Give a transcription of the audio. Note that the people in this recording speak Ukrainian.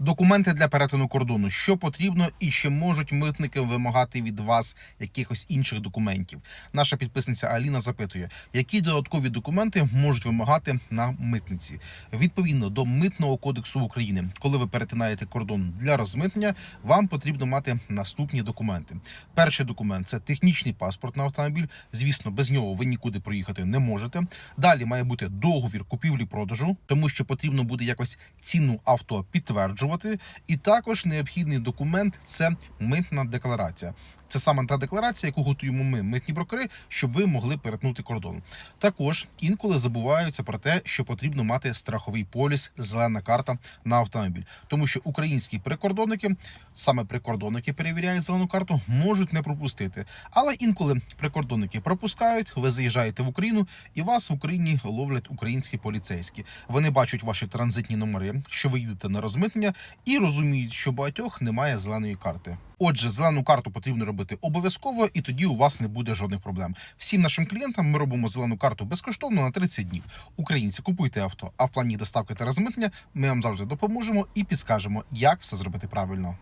Документи для перетину кордону, що потрібно, і чи можуть митники вимагати від вас якихось інших документів. Наша підписниця Аліна запитує, які додаткові документи можуть вимагати на митниці. Відповідно до митного кодексу України, коли ви перетинаєте кордон для розмитнення, вам потрібно мати наступні документи. Перший документ це технічний паспорт на автомобіль. Звісно, без нього ви нікуди проїхати не можете. Далі має бути договір купівлі-продажу, тому що потрібно буде якось ціну авто підтверджувати. І також необхідний документ це митна декларація. Це саме та декларація, яку готуємо ми, митні брокери, щоб ви могли перетнути кордон. Також інколи забуваються про те, що потрібно мати страховий поліс, зелена карта на автомобіль, тому що українські прикордонники, саме прикордонники перевіряють зелену карту, можуть не пропустити. Але інколи прикордонники пропускають, ви заїжджаєте в Україну, і вас в Україні ловлять українські поліцейські. Вони бачать ваші транзитні номери, що ви їдете на розмитнення, і розуміють, що багатьох немає зеленої карти. Отже, зелену карту потрібно робити обов'язково, і тоді у вас не буде жодних проблем. Всім нашим клієнтам ми робимо зелену карту безкоштовно на 30 днів. Українці купуйте авто, а в плані доставки та розмитнення ми вам завжди допоможемо і підскажемо, як все зробити правильно.